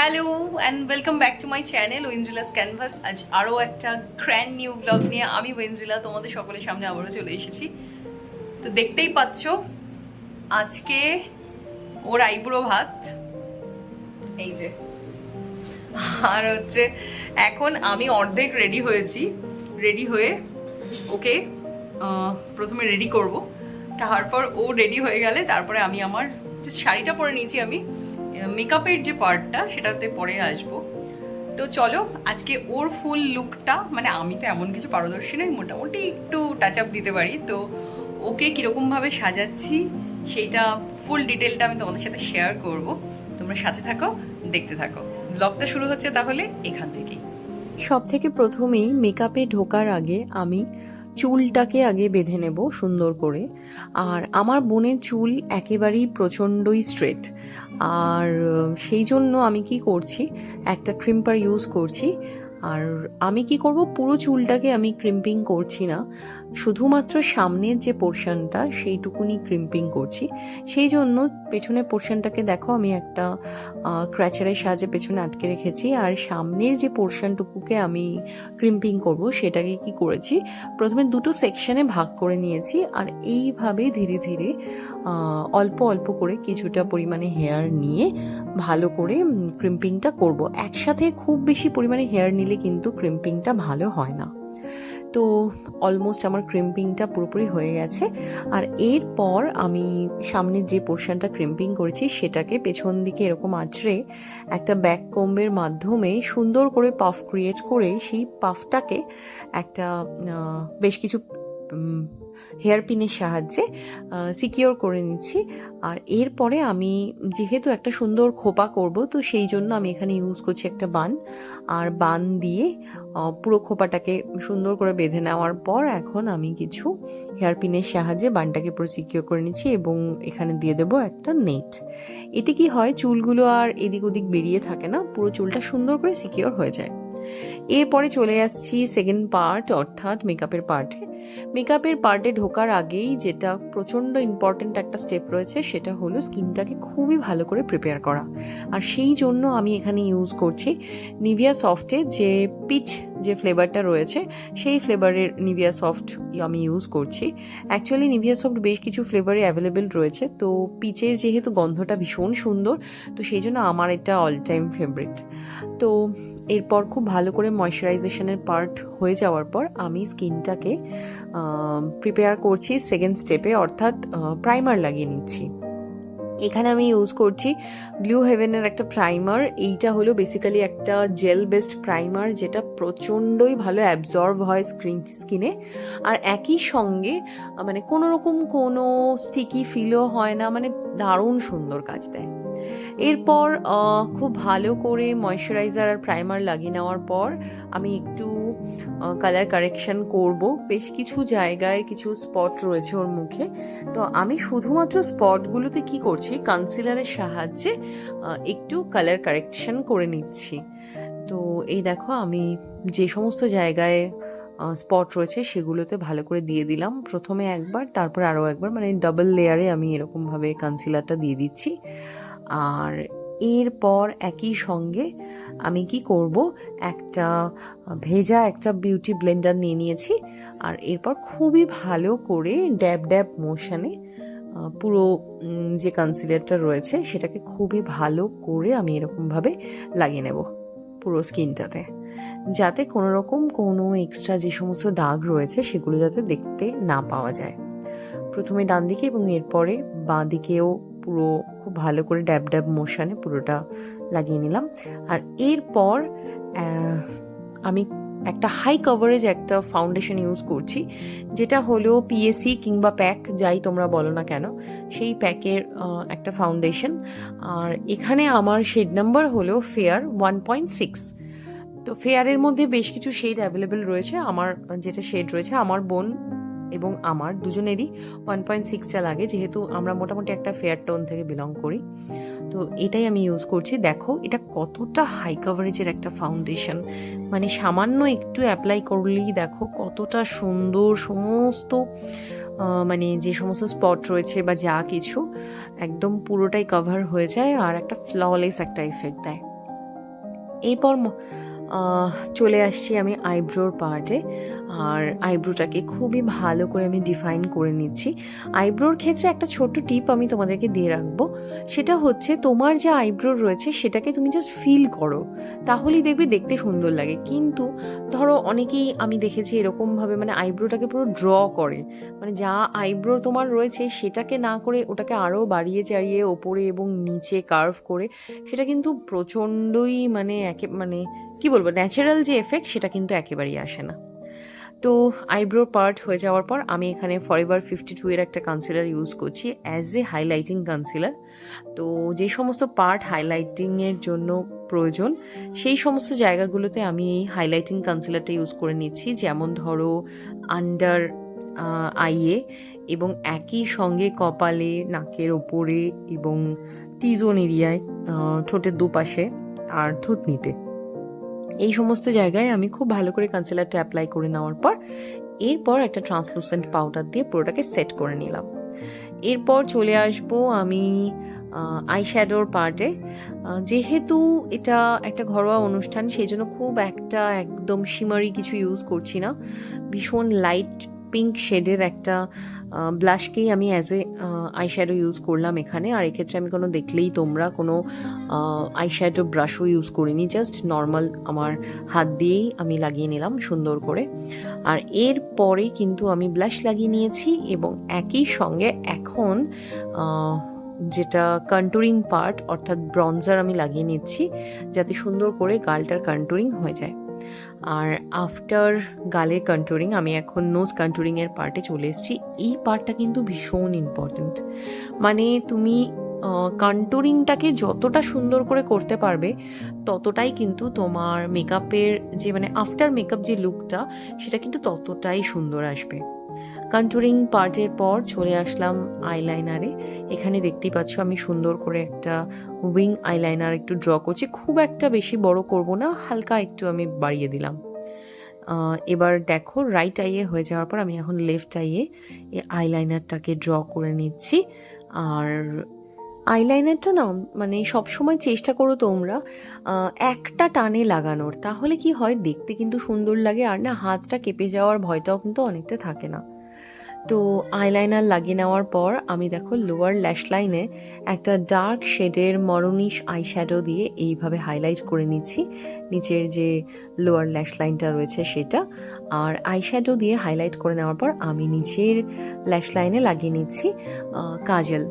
Hello and welcome back to my channel Oindrila's canvas আজ আরও একটা গ্র্যান্ড নিউ ব্লগ নিয়ে আমি ওয়েন্দ্রিলা তোমাদের সকলের সামনে আবারও চলে এসেছি। তো দেখতেই পাচ্ছ, আজকে ওর আইবুড়ো ভাত, এই যে, আর হচ্ছে এখন আমি অর্ধেক রেডি হয়েছি। রেডি হয়ে ওকে প্রথমে রেডি করব। তারপর ও রেডি হয়ে গেলে তারপরে আমি আমার যে শাড়িটা পরে নিয়েছি আমি। মেকআপের যে পার্টটা সেটাতে পরে আসব। তো চলো, আজকে ওর ফুল লুকটা মানে আমি তো এমন কিছু পারদর্শী নই, মোটামুটি একটু টাচ আপ দিতে পারি। তো ওকে কীরকমভাবে সাজাচ্ছি, সেইটা ফুল ডিটেলটা আমি তোমাদের সাথে শেয়ার করব। তোমরা সাথে থাকো, দেখতে থাকো। ব্লগটা শুরু হচ্ছে তাহলে এখান থেকেই। সব থেকে প্রথমেই মেকআপে ঢোকার আগে আমি চুলটাকে আগে বেঁধে নেব সুন্দর করে। আর আমার বোনের চুল একেবারেই প্রচণ্ডই স্ট্রেট আর সেই জন্য আমি কি করছি একটা ক্রিম্পার ইউজ করছি। আর আমি কি করব? পুরো চুলটাকে আমি ক্রিম্পিং করছি না। শুধুমাত্র সামনের যে পোর্শনটা সেইটুকুনি ক্রিম্পিং করছি। সেই জন্য পেছনের পোর্শনটাকে দেখো, আমি একটা ক্র্যাচারের সাহায্যে পেছনে আটকে রেখেছি। আর সামনের যে পোর্শনটুকুকে আমি ক্রিম্পিং করব, সেটাকে কি করেছি? প্রথমে দুটো সেকশনে ভাগ করে নিয়েছি। আর এইভাবে ধীরে ধীরে অল্প অল্প করে কিছুটা পরিমাণে হেয়ার নিয়ে ভালো করে ক্রিম্পিংটা করব। একসাথে খুব বেশি পরিমাণে হেয়ার নিলে কিন্তু ক্রিম্পিংটা ভালো হয় না। তো অলমোস্ট আমার ক্রিম্পিংটা পুরোপুরি হয়ে গেছে। আর এরপর আমি সামনের যে পোর্শনটা ক্রিম্পিং করেছি সেটাকে পেছন দিকে এরকম আঁচড়ে একটা ব্যাক কম্বের মাধ্যমে সুন্দর করে পাফ ক্রিয়েট করে সেই পাফটাকে একটা বেশ কিছু হেয়ার পিনের সাহায্যে সিকিওর করে নিচ্ছি। আর এরপরে আমি যেহেতু একটা সুন্দর খোপা করব, তো সেই জন্য আমি এখানে ইউজ করছি একটা বান। আর বান দিয়ে পুরো খোপাটাকে সুন্দর করে বেঁধে নেওয়ার পর এখন আমি কিছু হেয়ার পিনের সাহায্যে বানটাকে পুরো সিকিওর করে নিচ্ছি এবং এখানে দিয়ে দেবো একটা নেট এতে কি হয়, চুলগুলো আর এদিক ওদিক বেরিয়ে থাকে না, পুরো চুলটা সুন্দর করে সিকিওর হয়ে যায়। এরপরে চলে আসছি সেকেন্ড পার্ট অর্থাৎ মেকআপের পার্টে মেকআপের পার্টে ঢোকার আগেই যেটা প্রচণ্ড ইম্পর্টেন্ট একটা স্টেপ রয়েছে, সেটা হলো স্কিনটাকে খুবই ভালো করে প্রিপেয়ার করা। আর সেই জন্য আমি এখানে ইউজ করছি নিভিয়া সফটের যে পিচ যে ফ্লেভারটা রয়েছে, সেই ফ্লেভারের নিভিয়া সফট আমি ইউজ করছি। অ্যাকচুয়ালি নিভিয়া সফট বেশ কিছু ফ্লেভারে অ্যাভেলেবেল রয়েছে। তো পিচের যেহেতু গন্ধটা ভীষণ সুন্দর, তো সেই জন্য আমার এটা অল টাইম ফেভারিট তো এরপর খুব ভালো করে ময়শ্চারাইজেশনের পার্ট হয়ে যাওয়ার পর আমি স্কিনটাকে প্রিপেয়ার করছি সেকেন্ড স্টেপে অর্থাৎ প্রাইমার লাগিয়ে নিচ্ছি। এখানে আমি ইউজ করছি ব্লু হেভেনের একটা প্রাইমার এইটা হলো বেসিক্যালি একটা জেল বেসড প্রাইমার যেটা প্রচণ্ডই ভালো অ্যাবজর্ব হয় স্ক্রিন স্কিনে আর একই সঙ্গে মানে কোনো রকম কোনো স্টিকি ফিলও হয় না মানে দারুণ সুন্দর কাজ দেয়। এরপর খুব ভালো করে ময়শ্চারাইজার আর প্রাইমার লাগিয়ে নেওয়ার পর আমি একটু কালার কারেকশন করব। বেশ কিছু জায়গায় কিছু স্পট রয়েছে ওর মুখে। তো আমি শুধুমাত্র স্পটগুলোতে কি করছি কনসিলারের সাহায্যে একটু কালার কারেকশন করে নিচ্ছি। তো এই দেখো, আমি যে সমস্ত জায়গায় স্পট রয়েছে সেগুলোতে ভালো করে দিয়ে দিলাম। প্রথমে একবার, তারপর আরও একবার মানে ডাবল লেয়ারে আমি এরকমভাবে কনসিলারটা দিয়ে দিচ্ছি। আর এরপর একই সঙ্গে আমি কি করব? একটা ভেজা একটা বিউটি ব্লেন্ডার নিয়ে নিয়েছি। আর এরপর খুবই ভালো করে ড্যাব ড্যাব মোশনে পুরো যে কনসিলারটা রয়েছে সেটাকে খুবই ভালো করে আমি এরকমভাবে লাগিয়ে নেব পুরো স্কিনটাতে যাতে কোনো রকম কোনো এক্সট্রা যে সমস্ত দাগ রয়েছে সেগুলো যাতে দেখতে না পাওয়া যায়। প্রথমে ডান দিকে এবং এরপরে বাঁ দিকেও পুরো খুব ভালো করে ড্যাব ড্যাব মোশনে পুরোটা লাগিয়ে নিলাম। আর এরপর আমি একটা হাই কভারেজ একটা ফাউন্ডেশন ইউজ করছি, যেটা হলো পিএসসি কিংবা প্যাক যাই তোমরা বলো না কেন, সেই প্যাকের একটা ফাউন্ডেশন আর এখানে আমার শেড নাম্বার হলো ফেয়ার ওয়ান পয়েন্ট সিক্স তো ফেয়ারের মধ্যে বেশ কিছু শেড অ্যাভেলেবেল রয়েছে। আমার যেটা শেড রয়েছে, আমার বোন এবং আমার দুজনেরই ওয়ান পয়েন্ট সিক্সটা লাগে, যেহেতু আমরা মোটামুটি একটা ফেয়ার টোন থেকে বিলং করি। তো এটাই আমি ইউজ করছি। দেখো, এটা কতটা হাই কভারেজের একটা ফাউন্ডেশন মানে সামান্য একটু অ্যাপ্লাই করলেই দেখো কতটা সুন্দর সমস্ত মানে যে সমস্ত স্পট রয়েছে বা যা কিছু, একদম পুরোটাই কভার হয়ে যায় আর একটা ফ্ললেস একটা এফেক্ট দেয়। এরপর চলে আসছি আমি আইব্রোর পার্টে আর আইব্রোটাকে খুবই ভালো করে আমি ডিফাইন করে নিচ্ছি। আইব্রোর ক্ষেত্রে একটা ছোট্ট টিপ আমি তোমাদেরকে দিয়ে রাখব। সেটা হচ্ছে, তোমার যে আইব্রো রয়েছে, সেটাকে তুমি জাস্ট ফিল করো। তাহলেই দেখবে দেখতে সুন্দর লাগে। কিন্তু ধরো, অনেকেই আমি দেখেছি এরকমভাবে মানে আইব্রোটাকে পুরো ড্র করে। মানে যা আইব্রো তোমার রয়েছে, সেটাকে না করে ওটাকে আরও বাড়িয়ে চাড়িয়ে ওপরে এবং নিচে কার্ভ করে, সেটা কিন্তু প্রচণ্ডই মানে একে মানে কি বলব ন্যাচারাল যে এফেক্ট সেটা কিন্তু একেবারেই আসে না। তো আইব্রো পার্ট হয়ে যাওয়ার পর আমি এখানে ফরএভার ফিফটি টু এর একটা কনসিলার ইউজ করছি অ্যাজ এ হাইলাইটিং কনসিলার তো যে সমস্ত পার্ট হাইলাইটিংয়ের জন্য প্রয়োজন, সেই সমস্ত জায়গাগুলোতে আমি এই হাইলাইটিং কনসিলারটা ইউজ করে নিচ্ছি। যেমন ধরো আন্ডার আইয়ে এবং একই সঙ্গে কপালে, নাকের ওপরে এবং টিজোন এরিয়ায় ঠোঁটের দুপাশে আর থুতনিতে। এই সমস্ত জায়গায় আমি খুব ভালো করে কনসিলারটা অ্যাপ্লাই করে নেওয়ার পর, এরপর একটা ট্রান্সলুসেন্ট পাউডার দিয়ে পুরোটাকে সেট করে নিলাম। এরপর চলে আসব আমি আই শ্যাডোর পার্টে যেহেতু এটা একটা ঘরোয়া অনুষ্ঠান সেই জন্য খুব একটা একদম শিমারি কিছু ইউজ করছি না। ভীষণ লাইট পিঙ্ক শেডের একটা ব্লাশকেই আমি as a eye shadow use করলাম এখানে। আর এক্ষেত্রে আমি কোনো দেখলেই তোমরা কোনো আই শ্যাডো ব্রাশও ইউজ করিনি। জাস্ট নর্মাল আমার হাত দিয়েই আমি লাগিয়ে নিলাম সুন্দর করে। আর এরপরে কিন্তু আমি ব্লাশ লাগিয়ে নিয়েছি এবং একই সঙ্গে এখন যেটা কন্টুরিং পার্ট অর্থাৎ ব্রঞ্জার আমি লাগিয়ে নিচ্ছি, যাতে সুন্দর করে গালটার কন্টুরিং হয়ে যায়। আর আফটার গালের কন্ট্রোলিং আমি এখন নোজ কন্ট্রোলিংয়ের পার্টে চলে এসেছি। এই পার্টটা কিন্তু ভীষণ ইম্পর্ট্যান্ট মানে তুমি কন্ট্রোলিংটাকে যতটা সুন্দর করে করতে পারবে, ততটাই কিন্তু তোমার মেকআপের যে মানে আফটার মেকআপ যে লুকটা সেটা কিন্তু ততটাই সুন্দর আসবে। কন্টুরিং পার্টের পর চলে আসলাম আইলাইনারে এখানে দেখতেই পাচ্ছ আমি সুন্দর করে একটা উইং আইলাইনার একটু ড্র করছি। খুব একটা বেশি বড় করব না, হালকা একটু আমি বাড়িয়ে দিলাম। এবার দেখো রাইট আইয়ে হয়ে যাওয়ার পর আমি এখন লেফট আইয়ে এই আইলাইনারটাকে ড্র করে নিচ্ছি। আর আইলাইনারটা না মানে সবসময় চেষ্টা করো তোমরা একটা টানে লাগানোর। তাহলে কি হয়, দেখতে কিন্তু সুন্দর লাগে, আর না হাতটা কেঁপে যাওয়ার ভয়টাও কিন্তু অনেকটা থাকে না। তো আইলাইনার লাগিয়ে নেওয়ার পর আমি দেখো লোয়ার ল্যাশ লাইনে একটা ডার্ক শেডের মরনিশ আই শ্যাডো দিয়ে এইভাবে হাইলাইট করে নিচ্ছি। নিচের যে লোয়ার ল্যাশ লাইনটা রয়েছে সেটা। আর আই শ্যাডো দিয়ে হাইলাইট করে নেওয়ার পর আমি নিচের ল্যাশ লাইনে লাগিয়ে নিচ্ছি কাজল।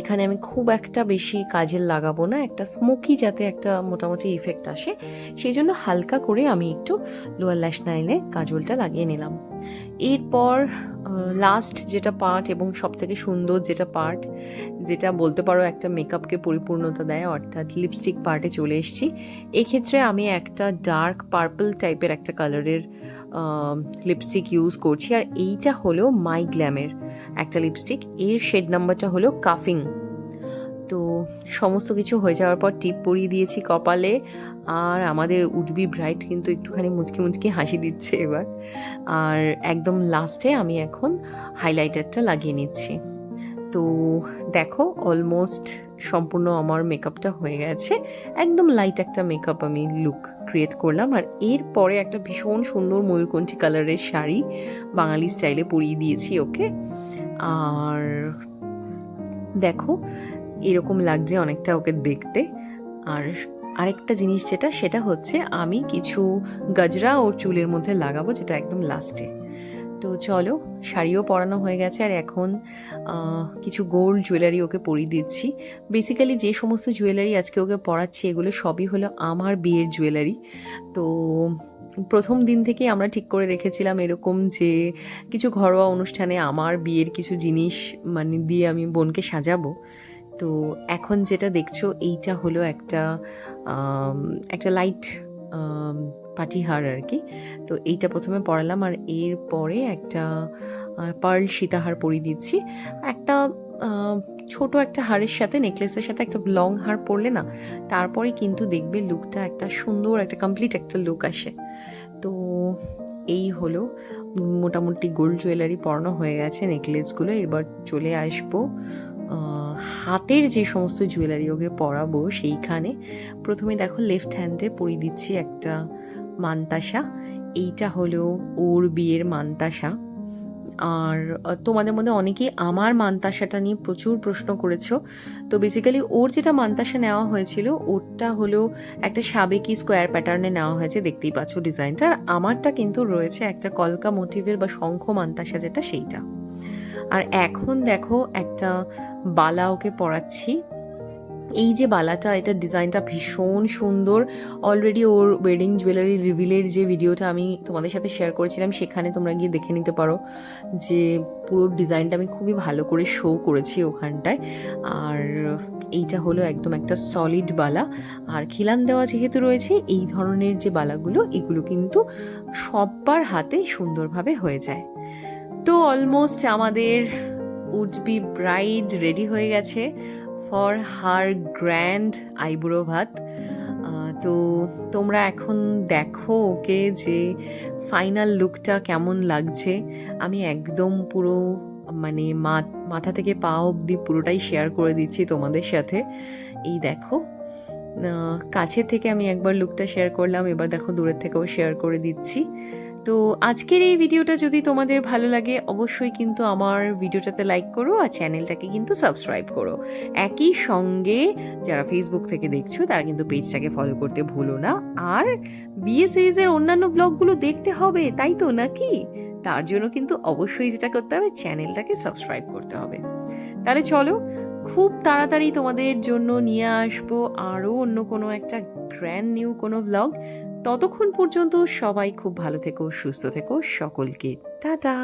এখানে আমি খুব একটা বেশি কাজেল লাগাবো না, একটা স্মোকি যাতে একটা মোটামুটি ইফেক্ট আসে। সেই জন্য হালকা করে আমি একটু লোয়ার ল্যাশ লাইনে কাজলটা লাগিয়ে নিলাম। এরপর লাস্ট যেটা পার্ট এবং সব থেকে সুন্দর যেটা পার্ট যেটা বলতে পারো একটা মেকআপকে পরিপূর্ণতা দেয়, অর্থাৎ লিপস্টিক পার্টে চলে এসেছি। এক্ষেত্রে আমি একটা ডার্ক পার্পল টাইপের একটা কালারের লিপস্টিক ইউজ করছি। আর এইটা হলো মাই গ্ল্যামের একটা লিপস্টিক এর শেড নাম্বারটা হলো কাফিং তো সমস্ত কিছু হয়ে যাওয়ার পর টিপ পরিয়ে দিয়েছি কপালে। আর আমাদের উডবি ব্রাইট কিন্তু একটুখানি মুচকি মুচকি হাসি দিচ্ছে এবার। আর একদম লাস্টে আমি এখন হাইলাইটারটা লাগিয়ে নিচ্ছি। তো দেখো অলমোস্ট সম্পূর্ণ আমার মেকআপটা হয়ে গেছে। একদম লাইট একটা মেকআপ আমি লুক ক্রিয়েট করলাম। আর এরপরে একটা ভীষণ সুন্দর ময়ূরকণ্ঠী কালারের শাড়ি বাঙালি স্টাইলে পরিয়ে দিয়েছি ওকে আর দেখো এরকম লাগছে অনেকটা ওকে দেখতে। আর আরেকটা জিনিস যেটা, সেটা হচ্ছে আমি কিছু গজরা ওর চুলের মধ্যে লাগাবো, যেটা একদম লাস্টে তো চলো, শাড়িও পরানো হয়ে গেছে আর এখন কিছু গোল্ড জুয়েলারি ওকে পরিয়ে দিচ্ছি। বেসিক্যালি যে সমস্ত জুয়েলারি আজকে ওকে পরাচ্ছি, এগুলো সবই হলো আমার বিয়ের জুয়েলারি তো প্রথম দিন থেকে আমরা ঠিক করে রেখেছিলাম এরকম যে, কিছু ঘরোয়া অনুষ্ঠানে আমার বিয়ের কিছু জিনিস মানে দিয়ে আমি বোনকে সাজাবো। তো এখন যেটা দেখছ, এইটা হলো একটা একটা লাইট পাটিহার আর কি। তো এইটা প্রথমে পরালাম আর এর পরে একটা পার্ল সীতাহার পরিয়ে দিচ্ছি। একটা ছোট একটা হারের সাথে নেকলেসের সাথে একটা লং হার পরলে না, তারপরে কিন্তু দেখবে লুকটা একটা সুন্দর, একটা কমপ্লিট একটা লুক আসে। তো এই হলো, মোটামুটি গোল্ড জুয়েলারি পরানো হয়ে গেছে নেকলেসগুলো এবার চলে আসব হাতের যে সমস্ত জুয়েলারি ওকে পরাবো সেইখানে প্রথমে দেখো লেফট হ্যান্ডে পরিয়ে দিচ্ছি একটা মান্তাসা। এইটা হলো ওর বিয়ের মান্তাসা। আর তোমাদের মধ্যে অনেকেই আমার মান্তাসাটা নিয়ে প্রচুর প্রশ্ন করেছ। তো বেসিক্যালি ওর যেটা মান্তাসা নেওয়া হয়েছিল, ওরটা হলো একটা সাবেকি স্কোয়ার প্যাটার্নে নেওয়া হয়েছে, দেখতেই পাচ্ছ ডিজাইনটা আর আমারটা কিন্তু রয়েছে একটা কলকা মোটিভের বা শঙ্খ মান্তাসা যেটা, সেইটা। আর এখন দেখো একটা বালা ওকে পরাচ্ছি। এই যে বালাটা এটা ডিজাইনটা ভীষণ সুন্দর। অলরেডি ওর ওয়েডিং জুয়েলারি রিভিলের যে ভিডিওটা আমি তোমাদের সাথে শেয়ার করেছিলাম, সেখানে তোমরা গিয়ে দেখে নিতে পারো যে পুরো ডিজাইনটা আমি খুবই ভালো করে শো করেছি ওখানটায়। আর এইটা হলো একদম একটা সলিড বালা। আর খিলান দেওয়া যেহেতু রয়েছে, এই ধরনের যে বালাগুলো, এগুলো কিন্তু সব্বার হাতে সুন্দরভাবে হয়ে যায়। তো অলমোস্ট আমাদের উড বি ব্রাইড রেডি হয়ে গেছে ফর হার গ্র্যান্ড আইবুড়ো ভাত। তো তোমরা এখন দেখো ওকে যে ফাইনাল লুকটা কেমন লাগছে। আমি একদম পুরো মানে মাথা থেকে পা অবধি পুরোটাই শেয়ার করে দিচ্ছি তোমাদের সাথে। এই দেখো কাছের থেকে আমি একবার লুকটা শেয়ার করলাম, এবার দেখো দূরের থেকেও শেয়ার করে দিচ্ছি। তো আজকের এই ভিডিওটা যদি তোমাদের ভালো লাগে, অবশ্যই কিন্তু আমার ভিডিওটাতে লাইক করো আর চ্যানেলটাকে কিন্তু সাবস্ক্রাইব করো। একই সঙ্গে যারা ফেসবুক থেকে দেখছ, তারা কিন্তু পেজটাকে ফলো করতে ভুলো না। আর বিএ সিরিজের অন্যান্য ব্লগগুলো দেখতে হবে, তাই তো নাকি? তার জন্য কিন্তু অবশ্যই যেটা করতে হবে চ্যানেলটাকে সাবস্ক্রাইব করতে হবে। তাহলে চলো, খুব তাড়াতাড়ি তোমাদের জন্য নিয়ে আসব আরও অন্য কোনো একটা গ্র্যান্ড নিউ কোনো ব্লগ ততক্ষণ পর্যন্ত সবাই খুব ভালো থেকো সুস্থ থেকো। সকলকে টাটা।